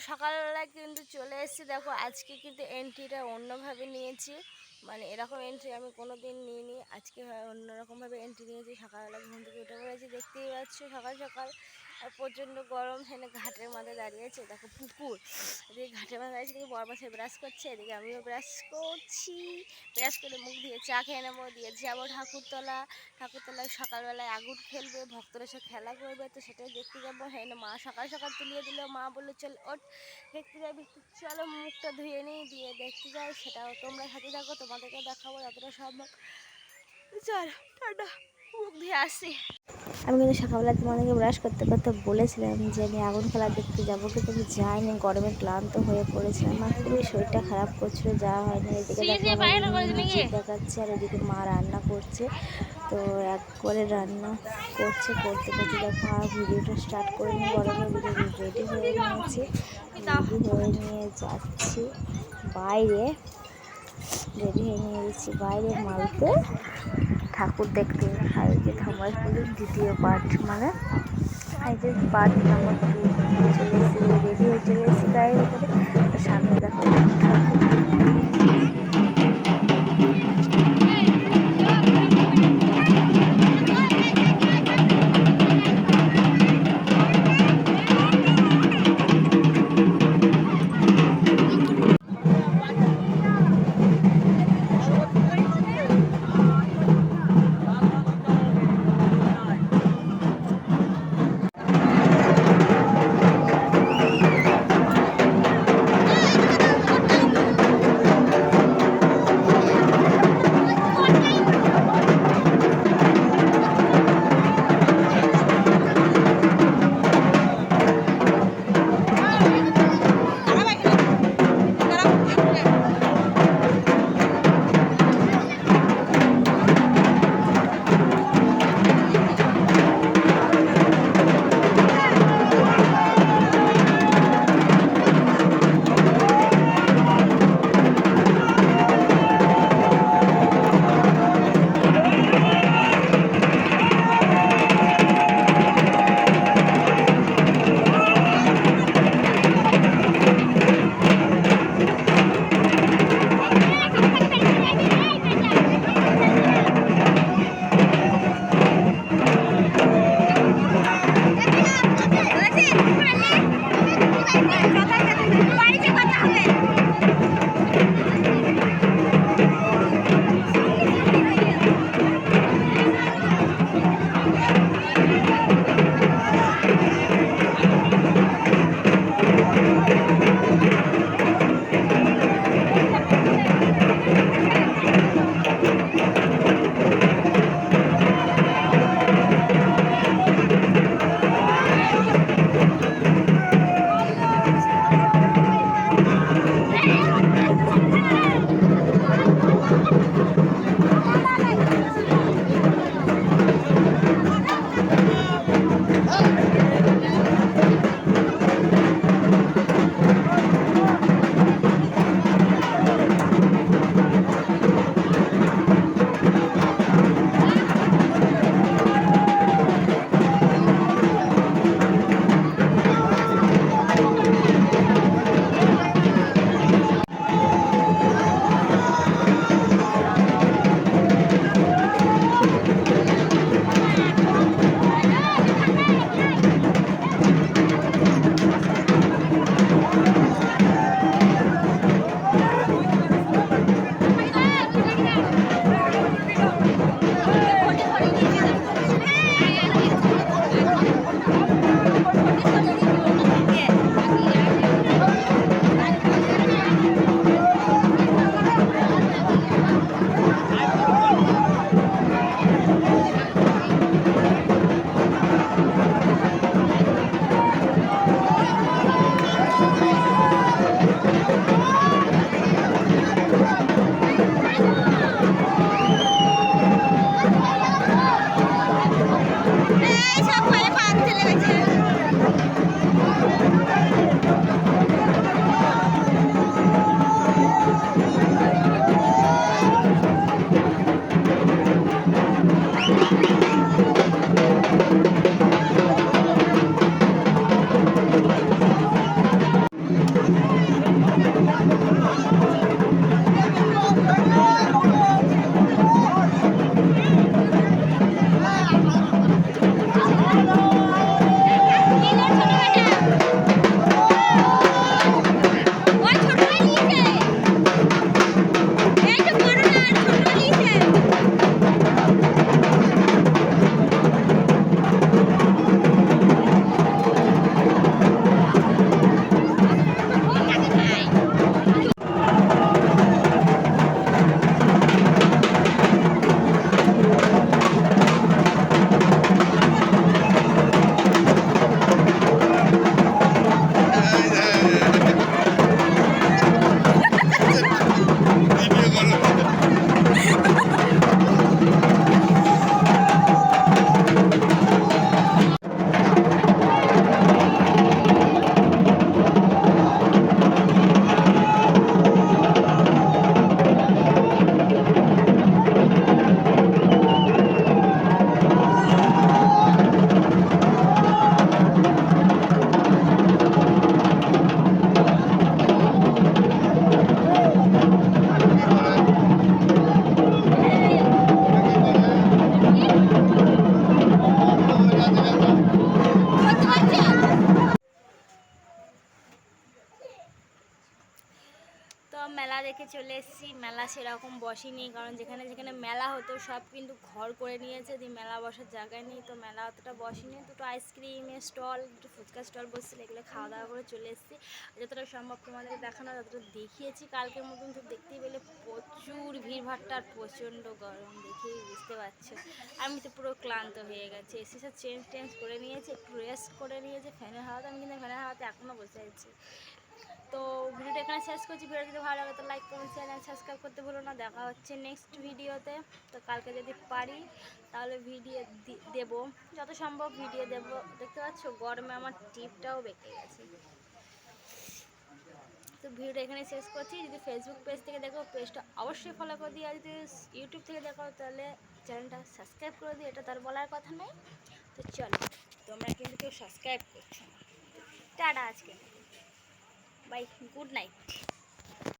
সকালবেলা কিন্তু চলে এসেছি। দেখো, আজকে কিন্তু এন্ট্রিটা অন্যভাবে নিয়েছি। মানে এরকম এন্ট্রি আমি কোনো দিন নিইনি। আজকে অন্যরকমভাবে এন্ট্রি নিয়েছি। সকালবেলা ঘুম থেকে উঠে পড়েছি। দেখতেই পাচ্ছ সকাল সকাল। আর প্রচণ্ড গরম, এখানে ঘাটের মাথায় দাঁড়িয়েছে দেখো পুকুর, এদিকে ঘাটের মাথায় দাঁড়িয়েছে কিন্তু বড় মাসে ব্রাশ করছে, এদিকে আমিও ব্রাশ করছি। ব্রাশ করে মুখ দিয়ে চা খেয়ে নেব, দিয়ে যাব ঠাকুরতলা। ঠাকুরতলায় সকালবেলায় আগুন খেলবে, ভক্তরা সব খেলা করবে, তো সেটাই দেখতে যাব। হ্যাঁ মা সকাল সকাল তুলিয়ে দিল, মা বলল, চল ওঠ, দেখতে যাবি চলো মুখটা ধুয়ে নিই, দিয়ে দেখতে যাই, সেটাও তোমরা সাথে থাকো, তোমাদেরকে দেখাবো যতটা সম্ভব। চল, টাটা। আসি আমি কিন্তু সকালবেলা তোমাদেরকে ব্রাশ করতে করতে বলেছিলাম যে আমি আগুন খেলা দেখতে যাব কিন্তু আমি যাইনি গরমে ক্লান্ত হয়ে পড়েছিলাম। আমার খুবই শরীরটা খারাপ করছিল যাওয়া হয়নি এদিকে দেখাচ্ছে আর এদিকে মা রান্না করছে। তো এক করে রান্না করছে করতে করতে দেখো আর ভিডিওটা স্টার্ট করে নিই গরমের ভিডিও রেডি হয়ে নিয়েছি। রেডি হয়ে নিয়ে যাচ্ছি। বাইরে রেডি হয়ে নিয়ে যাচ্ছি বাইরে মালতে। ঠাকুর দেখতে আর যে থামাসগুলির দ্বিতীয় পার্ট মানে এই যে পার্ট নাম্বার টু চলে এসেছি, রেডি হয়ে চলে এসেছি গাড়ির উপরে সামনে দেখো, ঠাকুর। মেলা সেরকম বসেনি, কারণ যেখানে যেখানে মেলা হতো সব কিন্তু ঘর করে নিয়েছে, দিয়ে মেলা বসার জায়গায় নেই, তো মেলা অতটা বসেনি। দুটো আইসক্রিমের স্টল, দুটো ফুচকা স্টল বসছিল, এগুলো খাওয়া দাওয়া করে চলে এসেছি। যতটা সম্ভব তোমাদেরকে দেখানো, যতটা দেখিয়েছি, কালকের মতন তো দেখতেই পেলে প্রচুর ভিড়ভাট্টা আর প্রচণ্ড গরম, দেখেই বুঝতে পারছ। আমি তো পুরো ক্লান্ত হয়ে গেছি। এসে সব চেঞ্জ টেঞ্জ করে নিয়েছে, একটু রেস্ট করে নিয়েছে, ফ্যানের হাওয়াতে, আমি কিন্তু ফ্যানের হাওয়াতে এখনও বসে আছি। তো ভিডিওটা এখানে শেষ করছি। ভিডিও যদি ভালো লাগে তো লাইক কমেন্ট চ্যানেল সাবস্ক্রাইব করতে ভুলো না। দেখা হচ্ছে নেক্সট ভিডিওতে। তো কালকে যদি পারি, তাহলে ভিডিও দেব। যত সম্ভব ভিডিও দেব। দেখতে পাচ্ছ, গরমে আমার টিপটাও বেঁকে গেছে। তো ভিডিওটা এখানে শেষ করছি। যদি ফেসবুক পেজ থেকে দেখো পেজটা অবশ্যই ফলো করে দিই আর যদি ইউটিউব থেকে দেখো, তাহলে চ্যানেলটা সাবস্ক্রাইব করে দিই এটা তার বলার কথা নেই তো চলো, তোমরা কিন্তু কেউ সাবস্ক্রাইব করছ না। টাটা আজকে। bye. Good night.